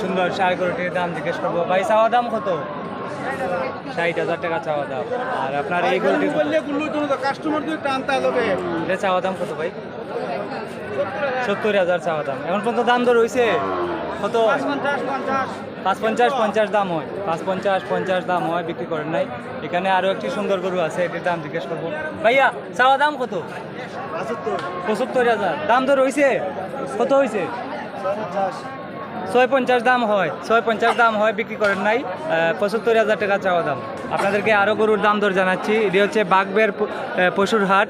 সুন্দর সার গরুটির দাম জিজ্ঞেস করব। ভাই চাওয়া দাম কত? ষাট হাজার টাকা চাওয়া দাম। আর আপনার এই গরুটি কাস্টমার এটা চাওয়া দাম কত ভাই? সত্তর হাজার চাওয়া দাম। এখন পর্যন্ত দাম দর হয়েছে কত? পাঁচ পঞ্চাশ পঞ্চাশ দাম হয়। পাঁচ পঞ্চাশ পঞ্চাশ দাম হয় বিক্রি করেন নাই। এখানে আরও একটি সুন্দর গরু আছে এটির দাম জিজ্ঞেস করব। ভাইয়া চাওয়া দাম কত? পঁচাত্তর। হাজার। দাম দর হয়েছে কত হয়েছে ছয় পঞ্চাশ দাম হয়, ছয় পঞ্চাশ দাম হয়, বিক্রি করেন নাই পঁচাত্তর হাজার টাকা চাওয়া দাম। আপনাদেরকে আরও গরুর দাম দর জানাচ্ছি। এটি হচ্ছে বাগবের পশুর হাট।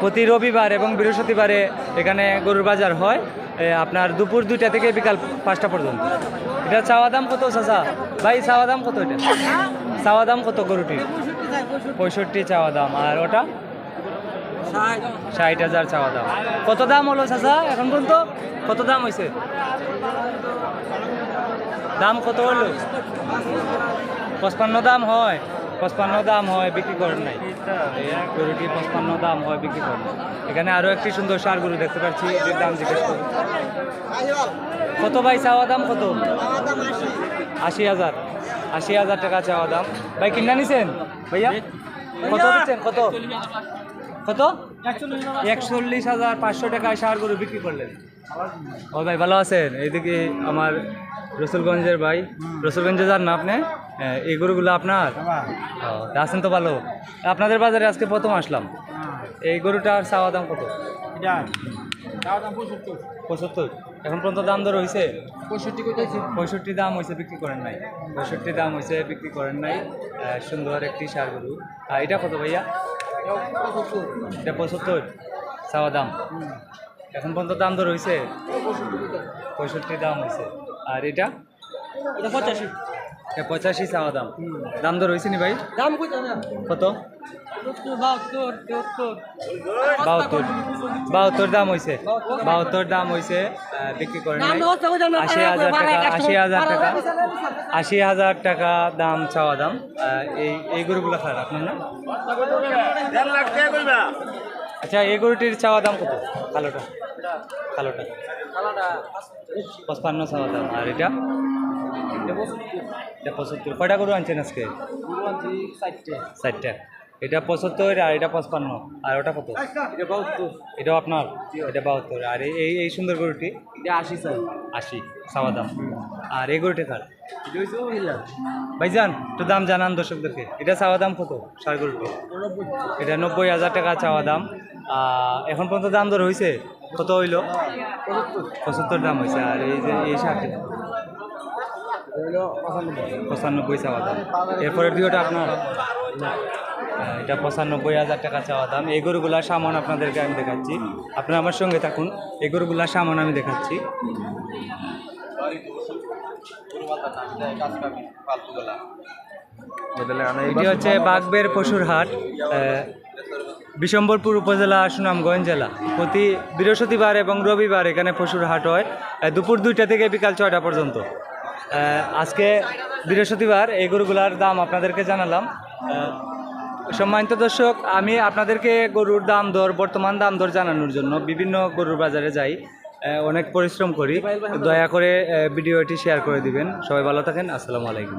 প্রতি রবিবার এবং বৃহস্পতিবারে এখানে গরুর বাজার হয়। আপনার দুপুর দুইটা থেকে বিকাল পাঁচটা পর্যন্ত। এটা চাওয়া দাম কত, চাচা? ভাই, চাওয়া দাম কত এটা? চাওয়া দাম কত গরুটির? পঁয়ষট্টি চাওয়া দাম। আর ওটা? ষাট হাজার চাওয়া দাম। কত দাম হলো চাচা এখন পর্যন্ত? কত দাম হয়েছে দাম কত হলো? পঁচপান্ন দাম হয়। পঁচপান্ন দাম হয়, বিক্রি করেন নাই। গরুটি পঁচপান্ন দাম হয়, বিক্রি করেন এখানে আরও একটি সুন্দর সার গরু দেখতে পাচ্ছি দাম জিজ্ঞেস করুন। কত ভাই চাওয়া দাম কত? আশি হাজার। আশি হাজার টাকা চাওয়া দাম। ভাই কিনা নিছেন? ভাইয়া? কত দিচ্ছেন? কত? কত? একচল্লিশ হাজার পাঁচশো টাকায় সার গরু বিক্রি করলেন। ও ভাই ভালো আছেন? এইদিকে আমার রসুলগঞ্জের ভাই। রসুলগঞ্জে যান না আপনি? হ্যাঁ, এই গরুগুলো আপনার? আছেন তো ভালো। আপনাদের বাজারে আজকে প্রথম আসলাম। এই গরুটার চাওয়া দাম কত? পঁচাত্তর এখন পর্যন্ত দাম দর হয়েছে পঁয়ষট্টি পঁয়ষট্টি দাম হয়েছে বিক্রি করেন নাই। পঁয়ষট্টি দাম হয়েছে বিক্রি করেন নাই। সুন্দর একটি সার গরু। এটা কত ভাইয়া? এটা পঁচাত্তর চাওয়া দাম। এখন পর্যন্ত দাম দর হয়েছে পঁয়ষট্টি দাম হয়েছে আর এটা? পঁচাশি। পঁচাশি চাওয়া দাম। দাম দর হয়েছে নি ভাই? দাম কত? বাহাত্তর বাহাত্তর দাম হয়েছে বাহাত্তর দাম হয়েছে বিক্রি নাই। আশি হাজার টাকা আশি হাজার টাকা আশি হাজার টাকা দাম চাওয়া দাম। এই এই গরুগুলো খারাপ আপনার না? আচ্ছা এই গরুটির চাওয়া দাম কত? কালোটা। কালোটা। পঁচপান্ন চাওয়া দাম। আর এটা? এটা পঁচাত্তর। কয়টা গরু আনছেন আজকে? ষাটটা। এটা পঁচাত্তর আর এটা পঁচপান্ন। আর ওটা কত? এটা বাহাত্তর। এটাও আপনার? এটা বাহাত্তর। আর এই- এই সুন্দর গরুটি? এটা আশি স্যার। আশি চাওয়া দাম। আর এই গরুটি কার? ভাইজান একটু দাম জানান দর্শকদেরকে। এটা চাওয়া দাম কত সার গরুটি এটা নব্বই হাজার টাকা চাওয়া দাম। এখন পর্যন্ত দাম দর হয়েছে কত হইল? পঁচাত্তর। দাম হয়েছে আর এই যে এই শার্টটি পঁচানব্বই চাওয়া দাম। এরপরের ভিডিওটা আপনার? এটা পঁচানব্বই হাজার টাকা চাওয়া দাম। এই গরুগুলার সামান আপনাদেরকে আমি দেখাচ্ছি। আপনারা আমার সঙ্গে থাকুন। এই গরুগুলার সামান আমি দেখাচ্ছি। এটি হচ্ছে বাগবের পশুর হাট বিশম্বরপুর উপজেলা সুনামগঞ্জ জেলা। প্রতি বৃহস্পতিবার এবং রবিবার এখানে পশুর হাট হয় দুপুর দুইটা থেকে বিকাল ছয়টা পর্যন্ত। আজকে বৃহস্পতিবার এই গরুগুলার দাম আপনাদেরকে জানালাম। সম্মানিত দর্শক, আমি আপনাদেরকে গরুর দাম দর, বর্তমান দাম দর জানানোর জন্য বিভিন্ন গরুর বাজারে যাই। অনেক পরিশ্রম করি। দয়া করে ভিডিওটি শেয়ার করে দিবেন। সবাই ভালো থাকেন। আসসালামু আলাইকুম।